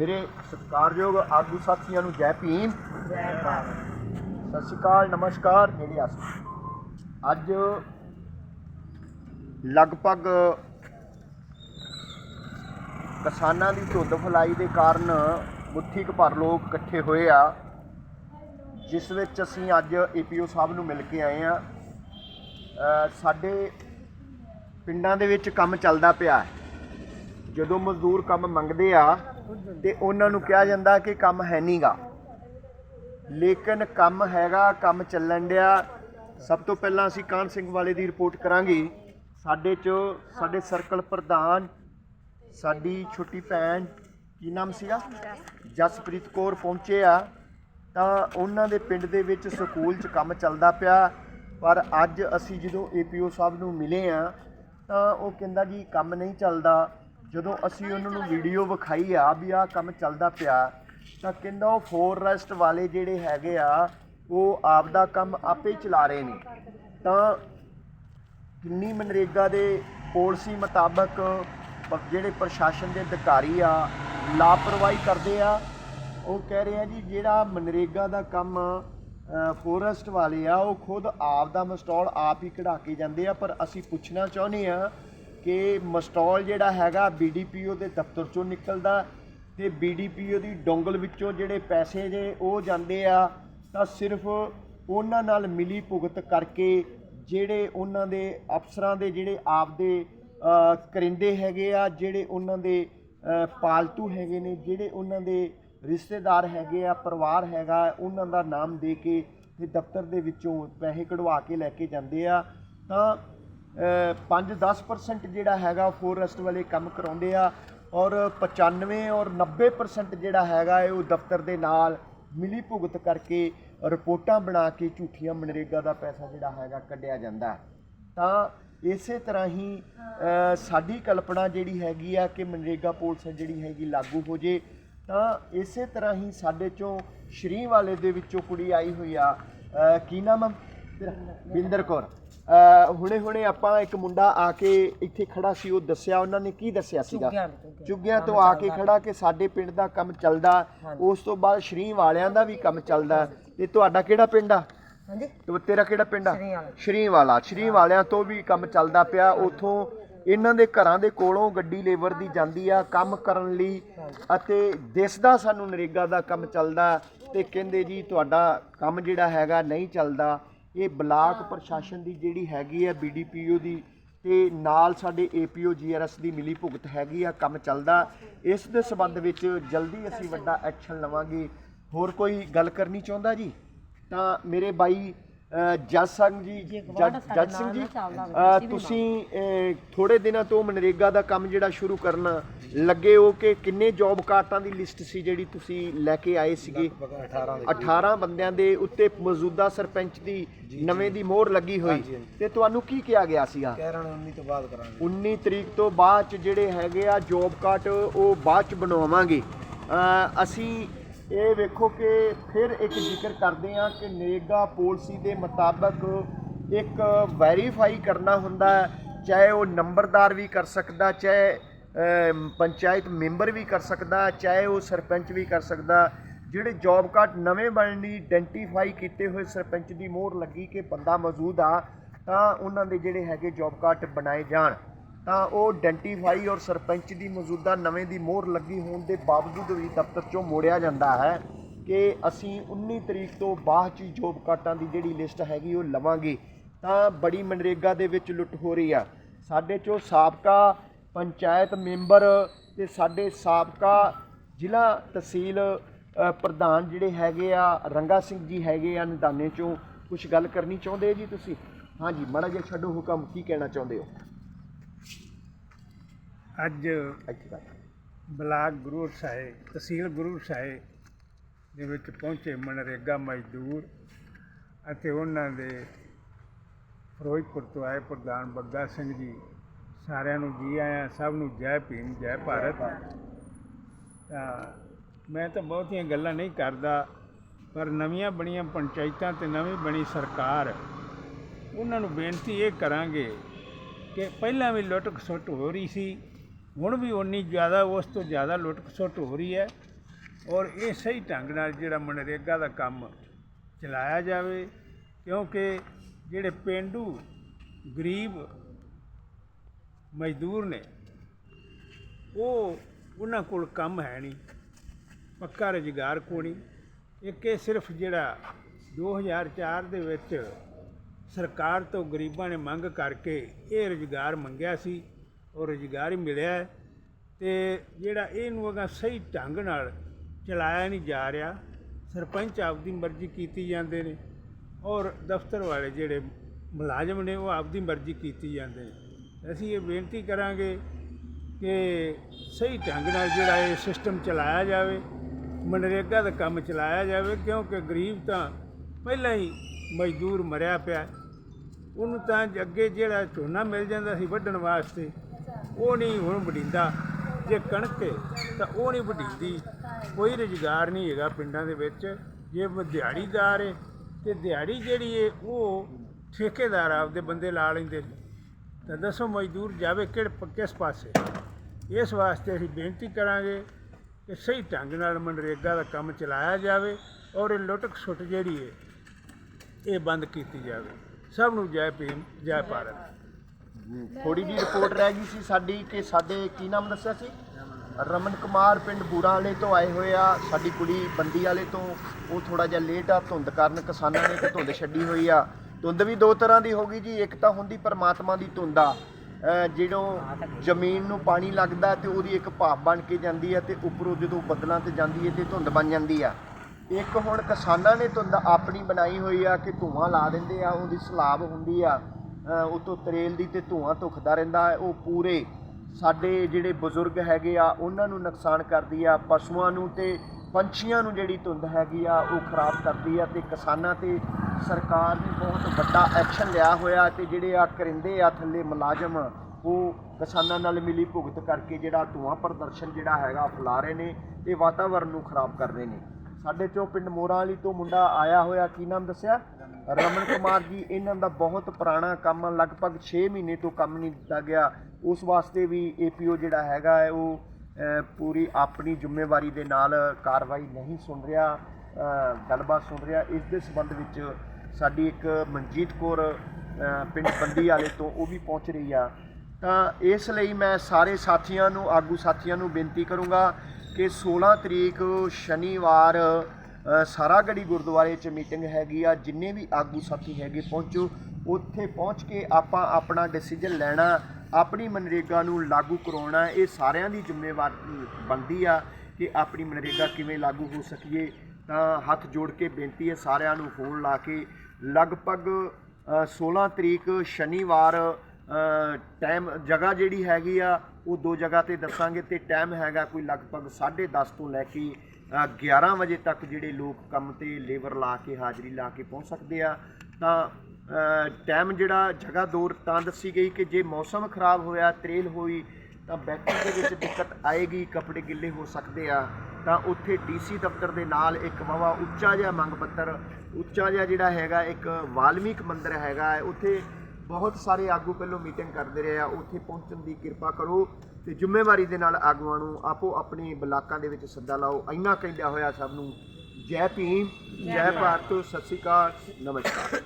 ਮੇਰੇ ਸਤਿਕਾਰਯੋਗ ਆਗੂ ਸਾਥੀਆਂ ਨੂੰ ਜੈ ਭੀਮ। ਜੈ ਭਾਰਤ। ਸਤਿ ਸ਼੍ਰੀ ਅਕਾਲ ਨਮਸਕਾਰ ਮੇਰੀ ਆਸ ਅੱਜ ਲਗਭਗ ਕਿਸਾਨਾਂ ਦੀ ਧੁੰਦ ਫਲਾਈ ਦੇ ਕਾਰਨ ਮੁੱਠੀ ਕੁ ਭਰ ਲੋਕ ਇਕੱਠੇ ਹੋਏ ਆ ਜਿਸ ਵਿੱਚ ਅਸੀਂ ਅੱਜ ਏਪੀਓ ਸਾਹਿਬ ਨੂੰ ਮਿਲ ਕੇ ਆਏ ਆ। ਸਾਡੇ ਪਿੰਡਾਂ ਦੇ ਵਿੱਚ ਕੰਮ ਚੱਲਦਾ ਪਿਆ ਜਦੋਂ ਮਜ਼ਦੂਰ ਕੰਮ ਮੰਗਦੇ ਆ ਤੇ ਉਹਨਾਂ ਨੂੰ ਕਿਹਾ ਜਾਂਦਾ ਕਿ ਕੰਮ ਹੈ ਨਹੀਂਗਾ ਲੇਕਿਨ ਕੰਮ ਹੈਗਾ, ਕੰਮ ਚੱਲਣ ਡਿਆ। ਸਭ ਤੋਂ ਪਹਿਲਾਂ ਅਸੀਂ ਕਾਨ ਸਿੰਘ ਵਾਲੇ ਦੀ ਰਿਪੋਰਟ ਕਰਾਂਗੇ। ਸਾਡੇ ਚ ਸਾਡੇ ਸਰਕਲ ਪ੍ਰਧਾਨ, ਸਾਡੀ ਛੋਟੀ ਭੈਣ, ਕੀ ਨਾਮ ਸੀਗਾ? ਜਸਪ੍ਰੀਤ ਕੌਰ ਪਹੁੰਚੇ ਆ। ਤਾਂ ਉਹਨਾਂ ਦੇ ਪਿੰਡ ਦੇ ਵਿੱਚ ਸਕੂਲ 'ਚ ਕੰਮ ਚੱਲਦਾ ਪਿਆ। ਪਰ ਅੱਜ ਅਸੀਂ ਜਦੋਂ ਏਪੀਓ ਸਾਹਿਬ ਨੂੰ ਮਿਲੇ ਆ, ਤਾਂ ਉਹ ਕਹਿੰਦਾ ਜੀ ਕੰਮ ਨਹੀਂ ਚੱਲਦਾ। ਜਦੋਂ ਅਸੀਂ ਉਹਨਾਂ ਨੂੰ ਵੀਡੀਓ ਵਿਖਾਈ ਆ ਵੀ ਆਹ ਕੰਮ ਚੱਲਦਾ ਪਿਆ, ਤਾਂ ਕਹਿੰਦਾ ਉਹ ਫੋਰੈਸਟ ਵਾਲੇ ਜਿਹੜੇ ਹੈਗੇ ਆ, ਉਹ ਆਪ ਦਾ ਕੰਮ ਆਪੇ ਚਲਾ ਰਹੇ ਨੇ। ਤਾਂ ਕਿੰਨੀ ਮਨਰੇਗਾ ਦੇ ਪਾਲਿਸੀ ਮੁਤਾਬਕ ਪ- ਜਿਹੜੇ ਪ੍ਰਸ਼ਾਸਨ ਦੇ ਅਧਿਕਾਰੀ ਆ, ਲਾਪਰਵਾਹੀ ਕਰਦੇ ਆ। ਉਹ ਕਹਿ ਰਹੇ ਆ ਜੀ, ਜਿਹੜਾ ਮਨਰੇਗਾ ਦਾ ਕੰਮ ਫੋਰੈਸਟ ਵਾਲੇ ਆ, ਉਹ ਖੁਦ ਆਪ ਦਾ ਮਸਟਾਲ ਆਪ ਹੀ ਕਢਾ ਕੇ ਜਾਂਦੇ ਆ, ਪਰ ਅਸੀਂ ਪੁੱਛਣਾ ਚਾਹੁੰਦੇ ਆ ਕਿ ਮਸਟਾਲ ਜਿਹੜਾ ਹੈਗਾ ਬੀਡੀਪੀਓ ਦੇ ਦਫ਼ਤਰ ਚੋਂ ਨਿਕਲਦਾ ਤੇ ਬੀਡੀਪੀਓ ਦੀ ਡੋਂਗਲ ਵਿੱਚੋਂ ਜਿਹੜੇ ਪੈਸੇ ਜੇ ਉਹ ਜਾਂਦੇ ਆ, ਤਾਂ ਸਿਰਫ ਉਹਨਾਂ ਨਾਲ ਮਿਲੀ ਭੁਗਤ ਕਰਕੇ ਜਿਹੜੇ ਉਹਨਾਂ ਦੇ ਅਫਸਰਾਂ ਦੇ ਜਿਹੜੇ ਆਪਦੇ ਕਰਿੰਦੇ ਹੈਗੇ ਆ, ਜਿਹੜੇ ਉਹਨਾਂ ਦੇ ਪਾਲਤੂ ਹੈਗੇ ਨੇ, ਜਿਹੜੇ ਉਹਨਾਂ ਦੇ ਰਿਸ਼ਤੇਦਾਰ ਹੈਗੇ ਆ, ਪਰਿਵਾਰ ਹੈਗਾ, ਉਹਨਾਂ ਦਾ ਨਾਮ ਦੇ ਕੇ ਤੇ ਦਫ਼ਤਰ ਦੇ ਵਿੱਚੋਂ ਪੈਸੇ ਕਢਵਾ ਕੇ ਲੈ ਕੇ ਜਾਂਦੇ ਆ, ਤਾਂ 5-10% ਜਿਹੜਾ ਹੈਗਾ ਫੋਰੈਸਟ ਵਾਲੇ ਕੰਮ ਕਰਾਉਂਦੇ ਆ ਔਰ 95 ਔਰ 90% ਜਿਹੜਾ ਹੈਗਾ ਇਹ ਉਹ ਦਫ਼ਤਰ ਦੇ ਨਾਲ ਮਿਲੀ ਭੁਗਤ ਕਰਕੇ ਰਿਪੋਰਟਾਂ ਬਣਾ ਕੇ ਝੂਠੀਆਂ ਮਨਰੇਗਾ ਦਾ ਪੈਸਾ ਜਿਹੜਾ ਹੈਗਾ ਕੱਢਿਆ ਜਾਂਦਾ ਤਾਂ ਇਸੇ ਤਰ੍ਹਾਂ ਹੀ ਸਾਡੀ ਕਲਪਨਾ ਜਿਹੜੀ ਹੈਗੀ ਆ ਕਿ ਮਨਰੇਗਾ ਪਾਲਿਸੀ ਜਿਹੜੀ ਹੈਗੀ ਲਾਗੂ ਹੋ ਜੇ। ਤਾਂ ਇਸੇ ਤਰ੍ਹਾਂ ਹੀ ਸਾਡੇ ਚੋਂ ਸ਼੍ਰੀ ਵਾਲੇ ਦੇ ਵਿੱਚੋਂ ਕੁੜੀ ਆਈ ਹੋਈ ਆ। ਅ, ਕੀ ਨਾਮ ਬਿੰਦਰ ਕੌਰ। ਹੁਣੇ ਹੁਣੇ ਆਪਾਂ ਇੱਕ ਮੁੰਡਾ ਆ ਕੇ ਇੱਥੇ ਖੜਾ ਸੀ ਉਹ ਦੱਸਿਆ ਉਹਨਾਂ ਨੇ ਕੀ ਦੱਸਿਆ ਸੀਗਾ? ਚੁੱਗਿਆਂ ਤੋਂ ਆ ਕੇ ਖੜਾ ਕਿ ਸਾਡੇ ਪਿੰਡ ਦਾ ਕੰਮ ਚੱਲਦਾ ਉਸ ਤੋਂ ਬਾਅਦ ਸ਼੍ਰੀ ਵਾਲਿਆਂ ਦਾ ਵੀ ਕੰਮ ਚੱਲਦਾ। ਤੇ ਤੁਹਾਡਾ ਕਿਹੜਾ ਪਿੰਡ ਆ? ਹਾਂਜੀ। ਤੇ ਤੇਰਾ ਕਿਹੜਾ ਪਿੰਡ ਆ। ਸ਼੍ਰੀ ਵਾਲਾ। ਸ਼੍ਰੀ ਵਾਲਿਆਂ ਤੋਂ ਵੀ ਕੰਮ ਚੱਲਦਾ ਪਿਆ। ਉਥੋਂ ਇਹਨਾਂ ਦੇ ਘਰਾਂ ਦੇ ਕੋਲੋਂ ਗੱਡੀ ਲੇਬਰ ਦੀ ਜਾਂਦੀ ਆ ਕੰਮ ਕਰਨ ਲਈ। ਅਤੇ ਦਿਸਦਾ ਸਾਨੂੰ ਨਰੇਗਾ ਦਾ ਕੰਮ ਚੱਲਦਾ। ਤੇ ਕਹਿੰਦੇ ਜੀ ਤੁਹਾਡਾ ਕੰਮ ਜਿਹੜਾ ਹੈਗਾ ਨਹੀਂ ਚੱਲਦਾ। ਇਹ ਬਲਾਕ ਪ੍ਰਸ਼ਾਸਨ ਦੀ ਜਿਹੜੀ ਹੈਗੀ ਆ ਬੀਡੀਪੀਓ ਦੀ ਤੇ ਨਾਲ ਸਾਡੇ ਏਪੀਓ ਜੀਆਰਐਸ ਦੀ ਮਿਲੀ ਭੁਗਤ ਹੈਗੀ ਆ ਕੰਮ ਚੱਲਦਾ। ਇਸ ਦੇ ਸਬੰਧ ਵਿੱਚ ਜਲਦੀ ਅਸੀਂ ਵੱਡਾ ਐਕਸ਼ਨ ਲਵਾਂਗੇ। ਹੋਰ ਕੋਈ ਗੱਲ ਕਰਨੀ ਚਾਹੁੰਦਾ ਜੀ? ਤਾਂ ਮੇਰੇ ਬਾਈ ਜੱਜ ਸਿੰਘ ਜੀ ਜੱਜ ਜੱਜ ਸਿੰਘ ਜੀ ਤੁਸੀਂ ਥੋੜੇ ਦਿਨਾਂ ਤੋਂ ਮਨਰੇਗਾ ਦਾ ਕੰਮ ਜਿਹੜਾ ਸ਼ੁਰੂ ਕਰਨ ਲੱਗੇ ਹੋ ਕਿ ਕਿੰਨੇ ਜੌਬ ਕਾਰਟਾਂ ਦੀ ਲਿਸਟ ਸੀ ਜਿਹੜੀ ਤੁਸੀਂ ਲੈ ਕੇ ਆਏ ਸੀਗੇ? 18 ਬੰਦਿਆਂ ਦੇ ਉੱਤੇ ਮੌਜੂਦਾ ਸਰਪੰਚ ਦੀ ਨਵੇਂ ਦੀ ਮੋਹਰ ਲੱਗੀ ਹੋਈ। ਤੇ ਤੁਹਾਨੂੰ ਕੀ ਕਿਹਾ ਗਿਆ ਸੀਗਾ? ਕਹਿ ਰਹੇ ਨੇ 19 ਤੋਂ ਬਾਅਦ ਕਰਾਂਗੇ। 19 ਤਰੀਕ ਤੋਂ ਬਾਅਦ ਚ ਜਿਹੜੇ ਹੈਗੇ ਆ ਜੋਬ ਕਾਰਡ ਉਹ ਬਾਅਦ ਚ ਬਣਵਾਵਾਂਗੇ। ਅ, ਅਸੀਂ ਇਹ ਵੇਖੋ ਕਿ ਫਿਰ ਇੱਕ ਜ਼ਿਕਰ ਕਰਦੇ ਆ ਕਿ ਨਰੇਗਾ ਪਾਲਿਸੀ ਦੇ ਮੁਤਾਬਕ ਇੱਕ ਵੈਰੀਫਾਈ ਕਰਨਾ ਹੁੰਦਾ ਚਾਹੇ ਉਹ ਨੰਬਰਦਾਰ ਵੀ ਕਰ ਸਕਦਾ, ਚਾਹੇ ਪੰਚਾਇਤ ਮੈਂਬਰ ਵੀ ਕਰ ਸਕਦਾ, ਚਾਹੇ ਉਹ ਸਰਪੰਚ ਵੀ ਕਰ ਸਕਦਾ। ਜਿਹੜੇ ਜੌਬ ਕਾਰਡ ਨਵੇਂ ਬਣਨੀ ਆਇਡੈਂਟੀਫਾਈ ਕੀਤੇ ਹੋਏ ਸਰਪੰਚ ਦੀ ਮੋਹਰ ਲੱਗੀ ਕਿ ਬੰਦਾ ਮੌਜੂਦ ਆ, ਤਾਂ ਉਹਨਾਂ ਦੇ ਜਿਹੜੇ ਹੈਗੇ ਜੌਬ ਕਾਰਡ ਬਣਾਏ ਜਾਣ। ਤਾਂ ਉਹ ਆਇਡੈਂਟੀਫਾਈ ਔਰ ਸਰਪੰਚ ਦੀ ਮੌਜੂਦਾ ਨਵੇਂ ਦੀ ਮੋਹਰ ਲੱਗੀ ਹੋਣ ਦੇ ਬਾਵਜੂਦ ਵੀ ਦਫ਼ਤਰ ਚੋਂ ਮੋੜਿਆ ਜਾਂਦਾ ਹੈ ਕਿ ਅਸੀਂ 19 ਤਰੀਕ ਤੋਂ ਬਾਅਦ ਚ ਜੋਬ ਕਾਰਡਾਂ ਦੀ ਜਿਹੜੀ ਲਿਸਟ ਹੈਗੀ ਉਹ ਲਵਾਂਗੇ। ਤਾਂ ਬੜੀ ਮਨਰੇਗਾ ਦੇ ਵਿੱਚ ਲੁੱਟ ਹੋ ਰਹੀ ਆ। ਸਾਡੇ ਚੋਂ ਸਾਬਕਾ ਪੰਚਾਇਤ ਮੈਂਬਰ ਤੇ ਸਾਡੇ ਸਾਬਕਾ ਜ਼ਿਲ੍ਹਾ ਤਹਿਸੀਲ ਪ੍ਰਧਾਨ ਜਿਹੜੇ ਹੈਗੇ ਆ, ਰੰਗਾ ਸਿੰਘ ਜੀ ਹੈਗੇ ਆ ਨਿਦਾਨੇ ਚੋਂ। ਕੁਝ ਗੱਲ ਕਰਨੀ ਚਾਹੁੰਦੇ ਜੀ ਤੁਸੀਂ? ਹਾਂਜੀ, ਮਾੜਾ ਜਿਹਾ ਛੱਡੋ ਹੁਕਮ, ਕੀ ਕਹਿਣਾ ਚਾਹੁੰਦੇ ਹੋ? ਅੱਜ ਬਲਾਕ ਗੁਰੂ ਸਾਹਿਬ ਤਹਿਸੀਲ ਗੁਰੂ ਸਾਹਿਬ ਦੇ ਵਿੱਚ ਪਹੁੰਚੇ ਮਨਰੇਗਾ ਮਜ਼ਦੂਰ ਅਤੇ ਉਹਨਾਂ ਦੇ ਫਿਰੋਜ਼ਪੁਰ ਤੋਂ ਆਏ ਪ੍ਰਧਾਨ ਬੱਗਾ ਸਿੰਘ ਜੀ। ਸਾਰਿਆਂ ਨੂੰ ਜੀ ਆਇਆਂ ਸਭ ਨੂੰ ਜੈ ਭੀਮ ਜੈ ਭਾਰਤ। ਤਾਂ ਮੈਂ ਤਾਂ ਬਹੁਤੀਆਂ ਗੱਲਾਂ ਨਹੀਂ ਕਰਦਾ ਪਰ ਨਵੀਆਂ ਬਣੀਆਂ ਪੰਚਾਇਤਾਂ ਤੇ ਨਵੀਂ ਬਣੀ ਸਰਕਾਰ ਉਹਨਾਂ ਨੂੰ ਬੇਨਤੀ ਇਹ ਕਰਾਂਗੇ ਕਿ ਪਹਿਲਾਂ ਵੀ ਲੁੱਟ ਖਸੁੱਟ ਹੋ ਰਹੀ ਸੀ ਹੁਣ ਵੀ ਉਨੀ ਜ਼ਿਆਦਾ, ਉਸ ਤੋਂ ਜ਼ਿਆਦਾ ਲੁੱਟ ਖਸੁੱਟ ਹੋ ਰਹੀ ਹੈ ਔਰ ਇਹ ਸਹੀ ਢੰਗ ਨਾਲ ਜਿਹੜਾ ਮਨਰੇਗਾ ਦਾ ਕੰਮ ਚਲਾਇਆ ਜਾਵੇ, ਕਿਉਂਕਿ ਜਿਹੜੇ ਪਿੰਡੂ ਗਰੀਬ ਮਜ਼ਦੂਰ ਨੇ, ਉਹ ਉਹਨਾਂ ਕੋਲ ਕੰਮ ਹੈ ਨਹੀਂ, ਪੱਕਾ ਰੁਜ਼ਗਾਰ ਕੋਣੀ ਇੱਕ ਇਹ ਸਿਰਫ ਜਿਹੜਾ 2004 ਦੇ ਵਿੱਚ ਸਰਕਾਰ ਤੋਂ ਗਰੀਬਾਂ ਨੇ ਮੰਗ ਕਰਕੇ ਇਹ ਰੁਜ਼ਗਾਰ ਮੰਗਿਆ ਸੀ। ਉਹ ਰੁਜ਼ਗਾਰ ਮਿਲਿਆ ਹੈ ਤੇ ਜਿਹੜਾ ਇਹਨੂੰ ਅਗਾ ਸਹੀ ਢੰਗ ਨਾਲ ਚਲਾਇਆ ਨਹੀਂ ਜਾ ਰਿਹਾ, ਸਰਪੰਚ ਆਪਦੀ ਮਰਜ਼ੀ ਕੀਤੀ ਜਾਂਦੇ ਨੇ ਔਰ ਦਫ਼ਤਰ ਵਾਲੇ ਜਿਹੜੇ ਮੁਲਾਜ਼ਮ ਨੇ ਉਹ ਆਪਦੀ ਮਰਜ਼ੀ ਕੀਤੀ ਜਾਂਦੇ ਨੇ। ਅਸੀਂ ਇਹ ਬੇਨਤੀ ਕਰਾਂਗੇ ਕਿ ਸਹੀ ਢੰਗ ਨਾਲ ਜਿਹੜਾ ਇਹ ਸਿਸਟਮ ਚਲਾਇਆ ਜਾਵੇ, ਮਨਰੇਗਾ ਦਾ ਕੰਮ ਚਲਾਇਆ ਜਾਵੇ, ਕਿਉਂਕਿ ਗਰੀਬ ਤਾਂ ਪਹਿਲਾਂ ਹੀ ਮਜ਼ਦੂਰ ਮਰਿਆ ਪਿਆ। ਉਹਨੂੰ ਤਾਂ ਅੱਗੇ ਜਿਹੜਾ ਝੋਨਾ ਮਿਲ ਜਾਂਦਾ ਸੀ ਵੱਢਣ ਵਾਸਤੇ ਉਹ ਨਹੀਂ ਹੁਣ ਵਢੀਂਦਾ ਜੇ ਕਣਕ ਹੈ ਤਾਂ ਉਹ ਨਹੀਂ ਵਢੀਂਦੀ ਕੋਈ ਰੁਜ਼ਗਾਰ ਨਹੀਂ ਹੈਗਾ ਪਿੰਡਾਂ ਦੇ ਵਿੱਚ। ਜੇ ਦਿਹਾੜੀਦਾਰ ਹੈ ਤੇ ਦਿਹਾੜੀ ਜਿਹੜੀ ਹੈ ਉਹ ਠੇਕੇਦਾਰ ਆਪਦੇ ਬੰਦੇ ਲਾ ਲੈਂਦੇ ਨੇ। ਤਾਂ ਦੱਸੋ ਮਜ਼ਦੂਰ ਜਾਵੇ ਕਿਹੜੇ ਕਿਸ ਪਾਸੇ? ਇਸ ਵਾਸਤੇ ਅਸੀਂ ਬੇਨਤੀ ਕਰਾਂਗੇ ਕਿ ਸਹੀ ਢੰਗ ਨਾਲ ਮਨਰੇਗਾ ਦਾ ਕੰਮ ਚਲਾਇਆ ਜਾਵੇ ਔਰ ਇਹ ਲੁੱਟਕ ਸੁੱਟ ਜਿਹੜੀ ਹੈ ਇਹ ਬੰਦ ਕੀਤੀ ਜਾਵੇ। ਸਭ ਨੂੰ ਜੈ ਭੀਮ, ਜੈ ਭਾਰਤ। ਥੋੜੀ ਜੀ ਰਿਪੋਰਟ ਰਹਿ ਗਈ ਸੀ ਸਾਡੀ ਕਿ ਸਾਡੇ ਕੀ ਨਾਮ ਦੱਸਿਆ ਸੀ? ਰਮਨ ਕੁਮਾਰ ਪਿੰਡ ਬੂੜਾ ਵਾਲੇ ਤੋਂ ਆਏ ਹੋਏ ਆ। ਸਾਡੀ ਕੁੜੀ ਬੰਦੀ ਵਾਲੇ ਤੋਂ। ਉਹ ਥੋੜਾ ਜਿਹਾ ਲੇਟ ਆ, ਧੁੰਦ ਕਾਰਨ ਕਿਸਾਨਾਂ ਨੇ ਇੱਕ ਧੁੰਦ ਛੱਡੀ ਹੋਈ ਆ। ਧੁੰਦ ਵੀ ਦੋ ਤਰ੍ਹਾਂ ਦੀ ਹੋ ਗਈ ਜੀ। ਇੱਕ ਤਾਂ ਹੁੰਦੀ ਪਰਮਾਤਮਾ ਦੀ ਧੁੰਦ ਆ। ਅਹ ਜ਼ਮੀਨ ਨੂੰ ਪਾਣੀ ਲੱਗਦਾ ਤੇ ਉਹਦੀ ਇੱਕ ਭਾਪ ਬਣ ਕੇ ਜਾਂਦੀ ਹੈ ਤੇ ਉੱਪਰੋਂ ਜਦੋਂ ਬੱਦਲਾਂ ਤੇ ਜਾਂਦੀ ਹੈ ਤੇ ਧੁੰਦ ਬਣ ਜਾਂਦੀ ਆ। ਇੱਕ ਹੁਣ ਕਿਸਾਨਾਂ ਨੇ ਧੁੰਦ ਆਪਣੀ ਬਣਾਈ ਹੋਈ ਆ ਕਿ ਧੂਆਂ ਲਾ ਦਿੰਦੇ ਆ, ਉਹਦੀ ਸਲਾਬ ਹੁੰਦੀ ਆ। ਉਤੋਂ ਤਰੇਲ ਦੀ ਤੇ ਧੂਆਂ ਧੁਖਦਾ ਰਹਿੰਦਾ ਹੈ। ਉਹ ਪੂਰੇ ਸਾਡੇ ਜਿਹੜੇ ਬਜ਼ੁਰਗ ਹੈਗੇ ਆ, ਉਹਨਾਂ ਨੂੰ ਨੁਕਸਾਨ ਕਰਦੀ ਆ, ਪਸ਼ੂਆਂ ਨੂੰ ਤੇ ਪੰਛੀਆਂ ਨੂੰ ਜਿਹੜੀ ਧੁੰਦ ਹੈਗੀ ਆ, ਉਹ ਖਰਾਬ ਕਰਦੀ ਆ ਤੇ ਕਿਸਾਨਾਂ ਤੇ ਸਰਕਾਰ ਨੇ ਬਹੁਤ ਵੱਡਾ ਐਕਸ਼ਨ ਲਿਆ ਹੋਇਆ ਤੇ ਜਿਹੜੇ ਆ ਕਰਿੰਦੇ ਆ ਥੱਲੇ ਮੁਲਾਜ਼ਮ, ਉਹ ਕਿਸਾਨਾਂ ਨਾਲ ਮਿਲੀ ਭੁਗਤ ਕਰਕੇ ਜਿਹੜਾ ਧੂਆਂ ਪ੍ਰਦਰਸ਼ਨ ਜਿਹੜਾ ਹੈਗਾ ਫੈਲਾ ਰਹੇ ਨੇ ਤੇ ਵਾਤਾਵਰਣ ਨੂੰ ਖਰਾਬ ਕਰ ਰਹੇ ਨੇ। ਸਾਡੇ ਚੋਂ ਪਿੰਡ ਮੋਰਾਂ ਵਾਲੀ ਤੋਂ ਮੁੰਡਾ ਆਇਆ ਹੋਇਆ, ਕੀ ਨਾਮ ਦੱਸਿਆ? ਰਮਨ ਕੁਮਾਰ ਜੀ ਇਹਨਾਂ ਦਾ ਬਹੁਤ ਪੁਰਾਣਾ ਕੰਮ ਆ, ਲਗਭਗ 6 ਮਹੀਨੇ ਤੋਂ ਕੰਮ ਨਹੀਂ ਦਿੱਤਾ ਗਿਆ। ਉਸ ਵਾਸਤੇ ਵੀ ਏਪੀਓ ਜਿਹੜਾ ਹੈਗਾ ਹੈ ਉਹ ਅ, ਪੂਰੀ ਆਪਣੀ ਜ਼ਿੰਮੇਵਾਰੀ ਦੇ ਨਾਲ ਕਾਰਵਾਈ ਨਹੀਂ ਸੁਣ ਰਿਹਾ ਅ, ਗੱਲਬਾਤ ਸੁਣ ਰਿਹਾ। ਇਸ ਦੇ ਸੰਬੰਧ ਵਿੱਚ ਸਾਡੀ ਇੱਕ ਮਨਜੀਤ ਕੌਰ ਅ, ਪਿੰਡ ਬੰਦੀ ਵਾਲੇ ਤੋਂ ਉਹ ਵੀ ਪਹੁੰਚ ਰਹੀ ਆ। ਤਾਂ ਇਸ ਲਈ ਮੈਂ ਸਾਰੇ ਸਾਥੀਆਂ ਨੂੰ ਆਗੂ ਸਾਥੀਆਂ ਨੂੰ ਬੇਨਤੀ ਕਰੂੰਗਾ ਕਿ 16 ਤਰੀਕ ਸ਼ਨੀਵਾਰ ਸਾਰਾਗੜੀ ਗੁਰਦੁਆਰੇ 'ਚ ਮੀਟਿੰਗ ਹੈਗੀ ਆ ਜਿੰਨੇ ਵੀ ਆਗੂ ਸਾਥੀ ਹੈਗੇ ਪਹੁੰਚੋ ਉੱਥੇ ਪਹੁੰਚ ਕੇ ਆਪਾਂ ਆਪਣਾ ਡਿਸੀਜਨ ਲੈਣਾ ਆਪਣੀ ਮਨਰੇਗਾ ਨੂੰ ਲਾਗੂ ਕਰਾਉਣਾ ਇਹ ਸਾਰਿਆਂ ਦੀ ਜ਼ਿੰਮੇਵਾਰੀ ਬਣਦੀ ਆ ਕਿ ਆਪਣੀ ਮਨਰੇਗਾ ਕਿਵੇਂ ਲਾਗੂ ਹੋ ਸਕੀਏ। ਤਾਂ ਹੱਥ ਜੋੜ ਕੇ ਬੇਨਤੀ ਹੈ ਸਾਰਿਆਂ ਨੂੰ ਫੋਨ ਲਾ ਕੇ ਲਗਭਗ ਅ, 16 ਤਰੀਕ ਸ਼ਨੀਵਾਰ ਟਾਈਮ ਜਗ੍ਹਾ ਜਿਹੜੀ ਹੈਗੀ ਆ ਉਹ ਦੋ ਜਗ੍ਹਾ ਤੇ ਦੱਸਾਂਗੇ ਤੇ ਟਾਈਮ ਹੈਗਾ ਕੋਈ ਲਗਭਗ 10:30 ਤੋਂ ਲੈ ਕੇ 11 ਵਜੇ ਤੱਕ ਜਿਹੜੇ ਲੋਕ ਕੰਮ ਤੇ ਲੇਬਰ ਲਾ ਕੇ, ਹਾਜ਼ਰੀ ਲਾ ਕੇ ਪਹੁੰਚ ਸਕਦੇ ਆ, ਤਾਂ ਟਾਈਮ ਜਿਹੜਾ ਜਗ੍ਹਾ ਦੂਰ ਤਾਂ ਦੱਸੀ ਗਈ ਕਿ ਜੇ ਮੌਸਮ ਖਰਾਬ ਹੋਇਆ, ਤਰੇਲ ਹੋਈ, ਤਾਂ ਬੈਠਣ ਦੇ ਵਿੱਚ ਦਿੱਕਤ ਆਏਗੀ, ਕੱਪੜੇ ਗਿੱਲੇ ਹੋ ਸਕਦੇ ਆ, ਤਾਂ ਉੱਥੇ ਡੀਸੀ ਦਫ਼ਤਰ ਦੇ ਨਾਲ ਇੱਕ ਵਾਵਾ ਉੱਚਾ ਜਿਹਾ ਮੰਗ ਪੱਤਰ, ਉੱਚਾ ਜਿਹਾ ਜਿਹੜਾ ਹੈਗਾ, ਇੱਕ ਵਾਲਮੀਕ ਮੰਦਿਰ ਹੈਗਾ ਹੈ, ਉੱਥੇ ਬਹੁਤ ਸਾਰੇ ਆਗੂ ਪਹਿਲੋਂ ਮੀਟਿੰਗ ਕਰਦੇ ਰਹੇ ਆ, ਉੱਥੇ ਪਹੁੰਚਣ ਦੀ ਕਿਰਪਾ ਕਰੋ। ਤੇ ਜ਼ਿੰਮੇਵਾਰੀ ਦੇ ਨਾਲ ਆਗੂਆਂ ਨੂੰ ਆਪੋ ਆਪਣੇ ਬਲਾਕਾਂ ਦੇ ਵਿੱਚ ਸੱਦਾ ਲਾਓ। ਇੰਨਾ ਕਹਿੰਦਿਆ ਹੋਇਆ ਸਭ ਨੂੰ ਜੈ ਭੀਮ ਜੈ ਭਾਰਤ। ਸਤਿ ਸ਼੍ਰੀ ਅਕਾਲ। ਨਮਸਕਾਰ।